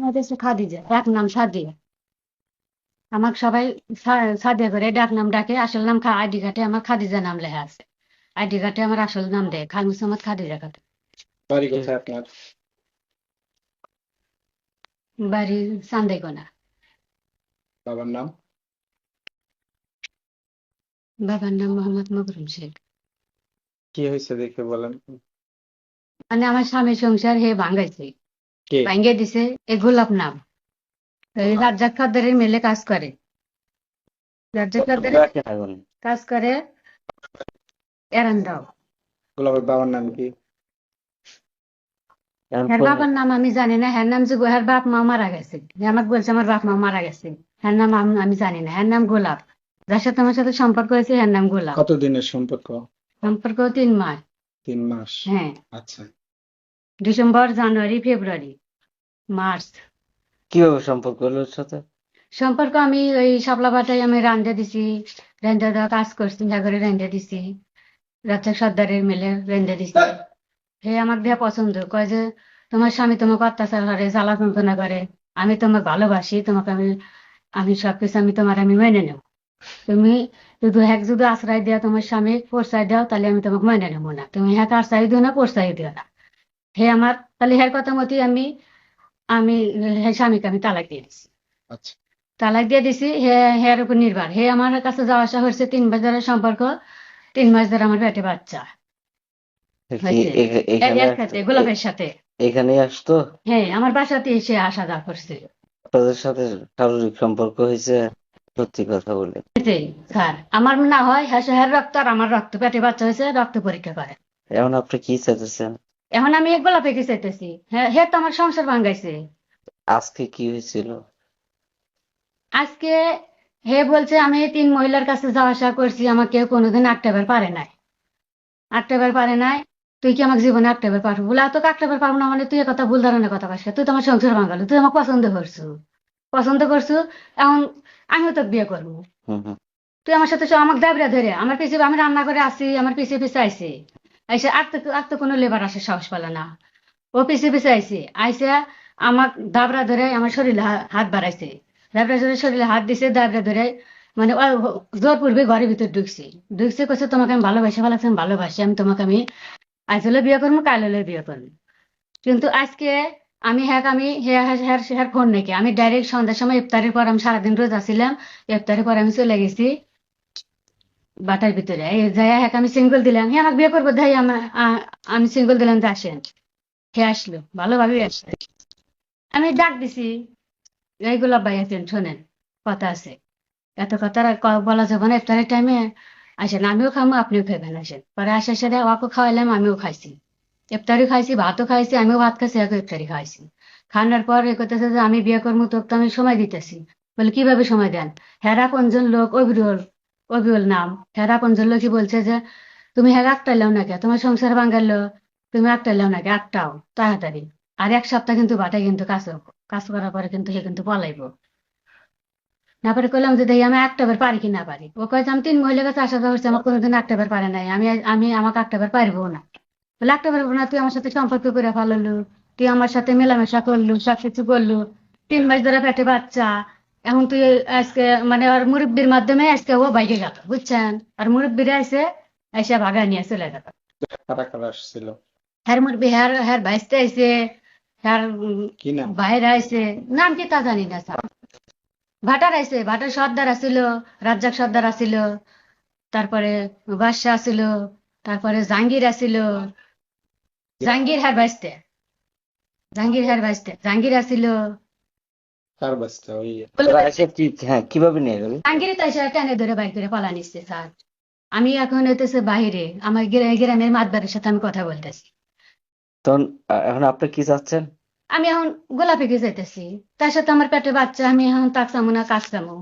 আমাদের সে খাদিজা এক নাম সাদিয়া। আমাকে সবাই সাদিয়া করে ডাক নাম ডাকে আসল নাম খা আইডি কার্ডে আমার খাদিজা নাম লেখা আছে। আইডি কার্ডে আমার আসল নাম দেয় খান মুসাম্মদ খাদিজা খাতুন বাড়ি কোথায় আপনার? বাড়ি চান্দাইকোনা বাবার নাম? বাবার নাম মোহাম্মদ মকরুম শেখ। কি হয়েছে দেখে বলেন। মানে আমার স্বামীর সংসার হে ভাঙ্গাইছে কে ভাঙ্গে দিছে এ গোলাপ নাম। এই রাজ্জাক মেলে কাজ করে। রাজ্জাক কাজ করে এরান্দাও গোলাপের বাবার নাম কি? হ্যার বাবার নাম। আমি জানি না। হ্যার নাম যে হ্যার বাপ মা মারা গেছে। আমাকে বলছে আমার বাপ মা মারা গেছে। হ্যার নাম আমি জানি না। হ্যার নাম গোলাপ। যার সাথে আমার সাথে সম্পর্ক হয়েছে হ্যার নাম গোলাপ। কত দিনের সম্পর্ক? সম্পর্ক তিন মাস। তিন মাস। হ্যাঁ। আচ্ছা। December January February. মার্চ। কীভাবে সম্পর্ক হলো ওর সাথে? সম্পর্ক আমি ওই শাপলা বাটায় আমি রান্ধে দিছি। রান্ধে দেওয়া কাজ করছি ঘরে রান্ধে দিছি। রাজ্জাক সর্দারের মেলে রান্ধে দিছি। হে আমাকে দেয়া পছন্দ। কয় যে তোমার স্বামী তোমাকে অত্যাচার করে জ্বালা যন্ত্রণা করে। আমি তোমাকে ভালোবাসি তোমাকে আমি আমি সবকিছু আমি তোমার আমি মেনে নেব। তুমি যদি হ্যাক যদি আশ্রয় দেওয়া তোমার স্বামী প্রশ্রয় দাও তাহলে আমি তোমাকে মেনে নেব না। তুমি হ্যাক আশ্রয় দিও না প্রশ্রয় দিও না। হে আমার তাহলে হ্যার কথা মতোই আমি আমি স্বামীকে আমি তালাক দিয়ে দিছি। আচ্ছা। তালাক দিয়ে দিছি হে হের উপর নির্ভর। হে আমার কাছে যাওয়া আসা হয়েছে তিন মাস ধরে সম্পর্ক তিন মাস ধরে আমার পেটে বাচ্চা। এখানে গোলাপের সাথে। এখানেই আসতো? হ্যাঁ আমার বাসাতে এসে আসা যাওয়া করছে। আপনাদের সাথে শারীরিক সম্পর্ক হয়েছে? সত্যি কথা বলে। স্যার। আমার না হয় হ্যাঁ রক্ত আর আমার রক্ত পেটে বাচ্চা হয়েছে রক্ত পরীক্ষা করে। এখন আপনি কি চাইতেছেন? এখন আমি এক গোলাপে কি চাইতেছি। হ্যাঁ হে তো আমার সংসার ভাঙ্গাইছে আজকে কি হয়েছিল? আজকে হে বলছে আমি তিন মহিলার কাছে যাওয়া আসা করছি আমাকে কোনোদিন আটটাবার পারে নাই। আটটাবার পারে নাই তুই কি আমাকে জীবনে আটটাবার পারব? বলে তোকে আটটাবার পারব না মানে তুই কথা ভুল ধারণা কথা কাছে তুই তো আমার সংসার ভাঙালো তুই আমাকে পছন্দ করছু। পছন্দ করছু এখন আমিও তোকে বিয়ে করব। তুই আমার সাথে আমাকে দাবরা ধরে। আমার পিছিয়ে আমি রান্না করে আসি আমার পিছিয়ে পিছিয়ে আইসি আইসে আর তো আর তো কোনো লেবার আসে সাহস পেলে না ও পিছিয়ে পিছিয়ে আইসি আইসে আমার দাবরা ধরে আমার শরীরে হাত বাড়াইছে দাবরা ধরে শরীরে হাত দিছে দাবরা ধরে মানে জোর পূর্বে ঘরের ভিতর ঢুকছি ঢুকছে কইছে তোমাকে আমি ভালোবাসি ভালো আমি ভালোবাসি আমি তোমাকে আমি আজ হলে বিয়ে করব কাল হলে বিয়ে করব কিন্তু আজকে আমি হ্যাঁ আমি হ্যাঁ হ্যাঁ হ্যাঁ ফোন নাকি আমি ডাইরেক্ট সন্ধ্যার সময় ইফতারের পর আমি সারাদিন রোজ আসছিলাম ইফতারের পর আমি চলে গেছি বাটার ভিতরে। যাই হ্যাঁ আমি সিঙ্গল দিলাম। হ্যাঁ আমাকে বিয়ে করব? যাই আমার আমি সিঙ্গল দিলাম যে আসেন। হে, আসলো। ভালোভাবেই আসলো আমি ডাক দিছি। এইগুলো ভাই আছেন, শোনেন, কথা আছে। এত কথা বলা যাবে না, ইফতারের টাইমে আসেন। আমিও খামো, আপনিও খাবেন আসেন। পরে আসার সাথে ওকে খাওয়াইলাম, আমিও খাইছি। ইফতারি খাইছি, ভাতও খাইছি, আমিও ভাত খাইছি একে ইফতারি খাইছি। খাওয়ার পর এ করতেছে যে, আমি বিয়ে করব তোকে তো আমি সময় দিতেছি। বলে, কীভাবে সময় দেন? হেরা কোনজন লোক অবিরল অবিরল নাম হেরা কোনজন লোকই বলছে যে, তুমি হেরা একটা লাও নাকি তোমার সংসার ভাঙ্গালো তুমি একটা লাও নাকি একটাও তাড়াতাড়ি। আর এক সপ্তাহ কিন্তু বাটায় কিন্তু কাজ কাজ করার পরে কিন্তু সে কিন্তু পলাইবো। না পারে কইলাম যে দেখি আমি একটা বার পারি কি না পারি? ও কয়েছে আমি তিন মহিলার কাছে আসা যাওয়া করছি, আমার কোনোদিন একটা বার পারে নাই। আমি আমি আমাকে একটা বার পারব না। বলে একটা পারব না, তুই আমার সাথে সম্পর্ক করে ফেলালু, তুই আমার সাথে মেলামেশা করলু সব কিছু করলু। তিন মাস ধরে পেটে বাচ্চা এখন তুই আজকে মানে ওর মুরব্বির মাধ্যমে আজকে ও বাইকে গেল বুঝছেন? আর মুরব্বিরা এসে এসে ভাগা নিয়ে চলে গেল। আসছিল। হ্যার মুরব্বি হ্যার হ্যার আইসে হ্যার বাইরে আইসে নাম কি তা জানি না স্যার। ভাটার আইসে ভাটার সর্দার আসিল রাজ্জাক সর্দার আসিল তারপরে বাদশাহ আসিল তারপরে জাহাঙ্গীর আসিল জাহাঙ্গীর হ্যার বাইসতে জাহাঙ্গীর হ্যার বাইসতে জাহাঙ্গীর আসিল কার বাচ্চা ওই তারা এসে কি হ্যাঁ কীভাবে নিয়ে গেল? জাহাঙ্গীর তাই সে টেনে ধরে বাইক করে পালা নিচ্ছে স্যার। আমি এখন হইতেছে বাইরে আমার গ্রা- গ্রামের মাতবারের সাথে আমি কথা বলতেছি। তখন এখন আপনি কি চাচ্ছেন? আমি এখন গোলাপে যাইতেছি তার সাথে আমার পেটে বাচ্চা আমি এখন তাকসামো না কাজ চামো